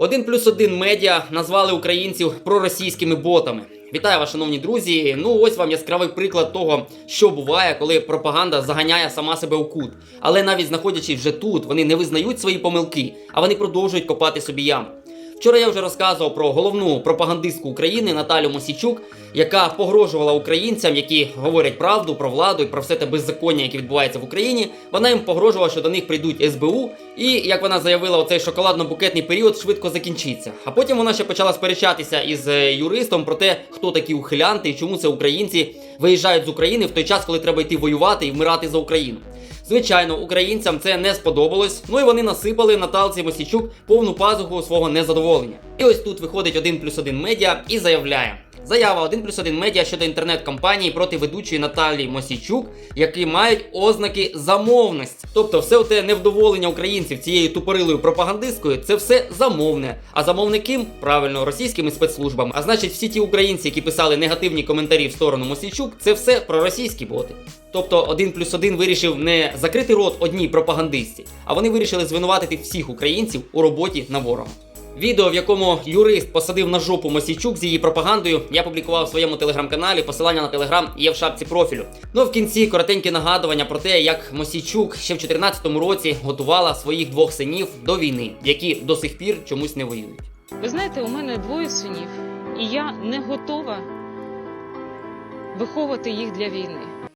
Один плюс один медіа назвали українців проросійськими ботами. Вітаю вас, шановні друзі. Ну ось вам яскравий приклад того, що буває, коли пропаганда заганяє сама себе у кут. Але навіть знаходячись вже тут, вони не визнають свої помилки, а вони продовжують копати собі яму. Вчора я вже розказував про головну пропагандистку України Наталю Мосічук, яка погрожувала українцям, які говорять правду про владу і про все те беззаконня, яке відбувається в Україні. Вона їм погрожувала, що до них прийдуть СБУ, і як вона заявила, оцей шоколадно-букетний період швидко закінчиться. А потім вона ще почала сперечатися із е, юристом про те, хто такі ухилянти і чому це українці виїжджають з України в той час, коли треба йти воювати і вмирати за Україну. Звичайно, українцям це не сподобалось. Ну і вони насипали Наталці Мосічук повну пазуху свого незадоволення. І ось тут виходить 1 плюс 1 медіа і заявляє. Заява 1 плюс 1 медіа щодо інтернет-компанії проти ведучої Наталії Мосічук, які мають ознаки замовності. Тобто, все те невдоволення українців цією тупорилою пропагандисткою, це все замовне. А замовники правильно російськими спецслужбами. А значить, всі ті українці, які писали негативні коментарі в сторону Мосійчук, це все проросійські боти. Тобто 1 плюс 1 вирішив не закрити рот одній пропагандистці, а вони вирішили звинуватити всіх українців у роботі на ворога. Відео, в якому юрист посадив на жопу Мосійчук з її пропагандою, я публікував в своєму телеграм-каналі. Посилання на телеграм є в шапці профілю. Ну а в кінці коротеньке нагадування про те, як Мосійчук ще в 2014 році готувала своїх двох синів до війни, які до сих пір чомусь не воюють. Ви знаєте, у мене двоє синів, і я не готова виховувати їх для війни.